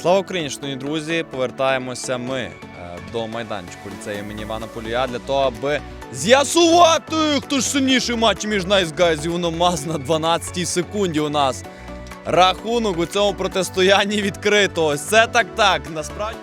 Слава Україні, шановні друзі! Повертаємося ми е, до майданчику ліцею імені Івана Полія для того, аби з'ясувати, хто ж сильніший матч між Найсгайз і Уномаз на 12-й секунді у нас. Рахунок у цьому протистоянні відкрито. Ось це так так. Насправді.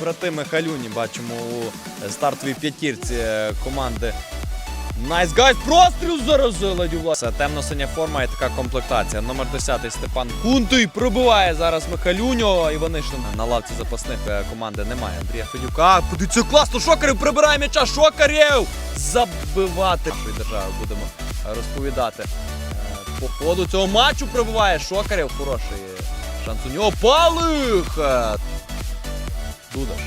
Брати Михалюні бачимо у е, стартовій п'ятірці е, команди. Найс Гайс, простріл зараз ледь у. Темно-синя форма і така комплектація. Номер 10 Степан Кунтуй пробиває зараз Михалюньо. Іванишин на лавці запасних е, команди немає. Андрія Федюка. Подивіться, класно! Шокарів прибирає м'яча! Шокарів! Забивати нашої держави будемо е, розповідати. Е, По ходу цього матчу прибиває Шокарів. Хороший шанс у нього. Палих! Дудаш.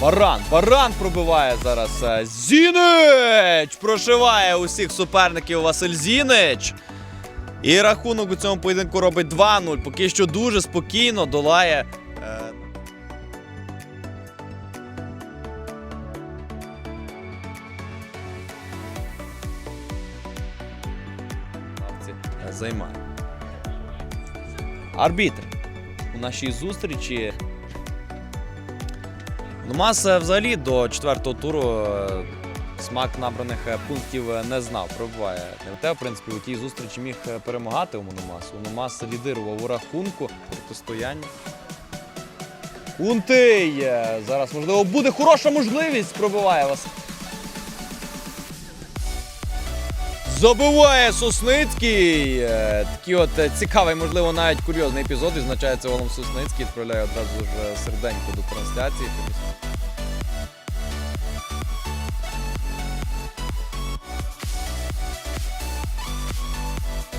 Баран, баран пробиває зараз. е, Зінич! Прошиває усіх суперників Василь Зінич. І рахунок у цьому поєдинку робить 2-0. Поки що дуже спокійно долає. е, е, Займає. Арбітр у нашій зустрічі Ну, Мас е, взагалі до четвертого туру е, смак набраних е, пунктів е, не знав. Пробуває те, в принципі, у тій зустрічі міг перемагати у Мономасу. Мономас лідирував у рахунку протистояння. Кунтий! е, Зараз, можливо, буде хороша можливість. Пробиває вас. Забиває Сосницький. Е, Такий от е, цікавий, можливо, навіть курйозний епізод. Відзначається голом Сосницький. Відправляє одразу ж е, серденько до трансляції.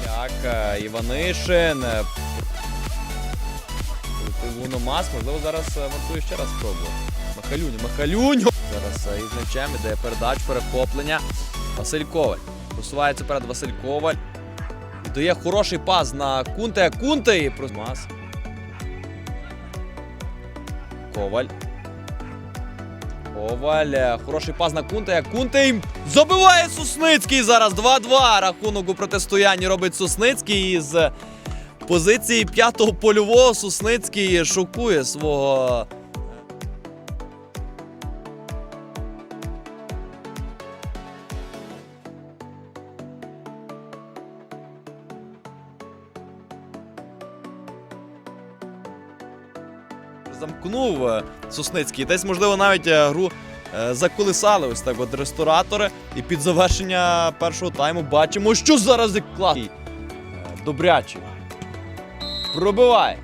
Так, Іванишин. Луномас, можливо, зараз е, ще раз спробувати. Махалюню, Махалюню! Зараз із м'ячем іде передач, перехоплення. Василь Коваль. Просувається перед Василь Коваль. Дає хороший пас на Кунте. Кунте і Мас. Коваль. Коваль. е, Хороший пас на Кунте. Кунте і забиває Сосницький зараз. 2-2. Рахунок у протистоянні робить Сосницький із позиції п'ятого польового. Сосницький шокує свого. Замкнув е, Сосницький. Десь, можливо, навіть е, гру е, заколисали ось так от ресторатори. І під завершення першого тайму бачимо, що зараз як клас. Добрячий. Пробиває.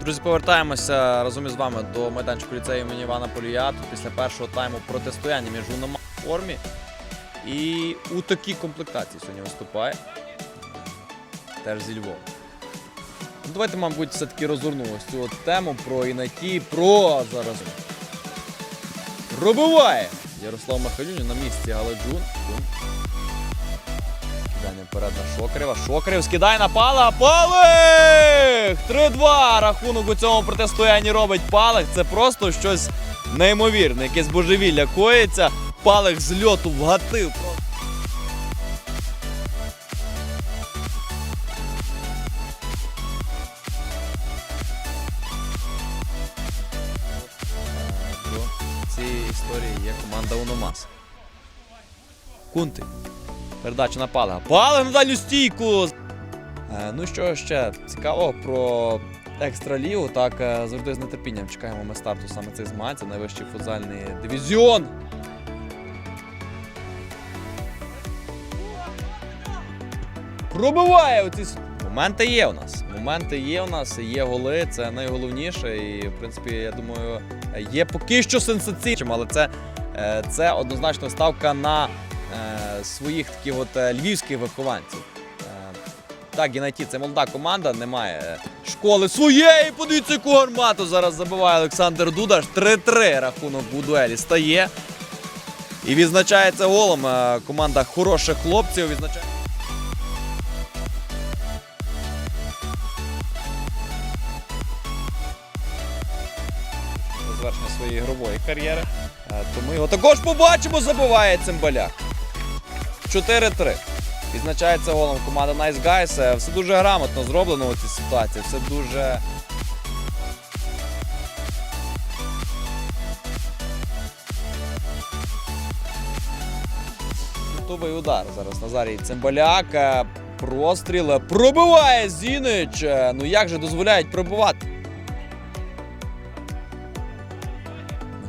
Друзі, повертаємося разом із вами до майданчику ліцею імені Івана Полія. Тут після першого тайму протистояння між Унома в формі. І у такій комплектації сьогодні виступає. Теж зі Львова. Ну, Давайте, мабуть, все-таки розгорнемо ось цю от тему про Інакі, про зараз. Пробиває! Ярослав Махалюнін на місці Галаджун. Джун. Кидання вперед на Шокарєва. Шокарєв скидає на Пала. Палих! 3-2. Рахунок у цьому протистоянні робить Палих. Це просто щось неймовірне. Якесь божевілля коїться. Палих з льоту вгатив. Історії є команда Уномас. Кунти. Передача на Палега. Палег на дальню стійку! Е, ну що ще цікавого про екстралігу. Так, е, завжди з нетерпінням чекаємо ми старту саме цих змагань. Це найвищий футзальний дивізіон. Пробиває оці моменти є у нас. Моменти є у нас, є голи, це найголовніше. І, в принципі, я думаю, є поки що сенсаційним, але це, е, це однозначно ставка на е, своїх таких от е, львівських вихованців. Так, Геннаті, це молода команда, немає школи своєї. Подивіться, яку гармату зараз забиває Олександр Дудаш. 3-3 рахунок у дуелі стає. І відзначається голом. Команда хороших хлопців. Відзначає. Ігрової кар'єри. Е, То ми його також побачимо, забиває Цимбаляк. 4-3. Відзначається голом команда Nice Guys. Е, Все дуже грамотно зроблено у цій ситуації. Все дуже. Готовий удар зараз Назарій Цимбаляк. Е, Простріл. Пробиває Зінич. Ну як же дозволяють пробивати?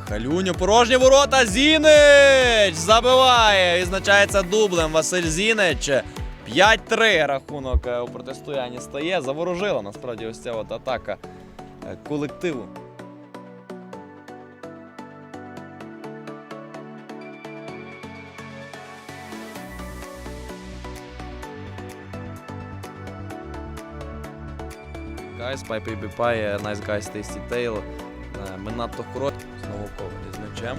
Михалюню, порожні ворота. Зінич забиває. Відзначається дублем Василь Зінич. 5-3 рахунок е, у протистоянні стає. Заворожила насправді ось ця от атака е, колективу. Guys, Pipe Bipай, Nice Guys Tasty Tail. Е, Ми надто короткі. Знову ковалі з м'ячем.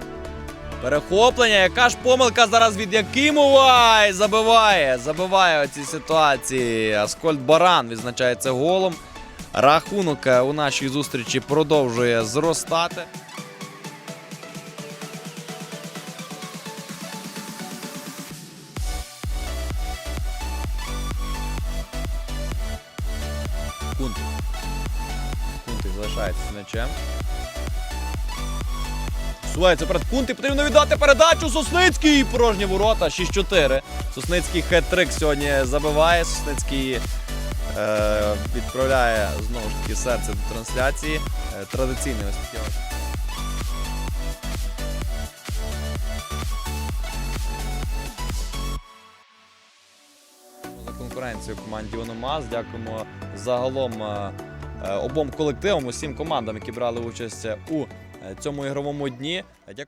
Перехоплення, яка ж помилка зараз від Якимова І забиває, забиває оці ситуації. Аскольд Баран відзначається голом. Рахунок е, у нашій зустрічі продовжує зростати. Кунти. Кунти залишається з м'ячем. Сувається перед Кунти, потрібно віддати передачу. Сосницький порожні ворота 6-4. Сосницький хет-трик сьогодні забиває. Сосницький е, відправляє знову ж таки серце до трансляції. Е, традиційний ось такий. За конкуренцію команді Ономаз. Дякуємо загалом е, е, обом колективам, усім командам, які брали участь у цьому ігровому дні. Е, Дякуємо.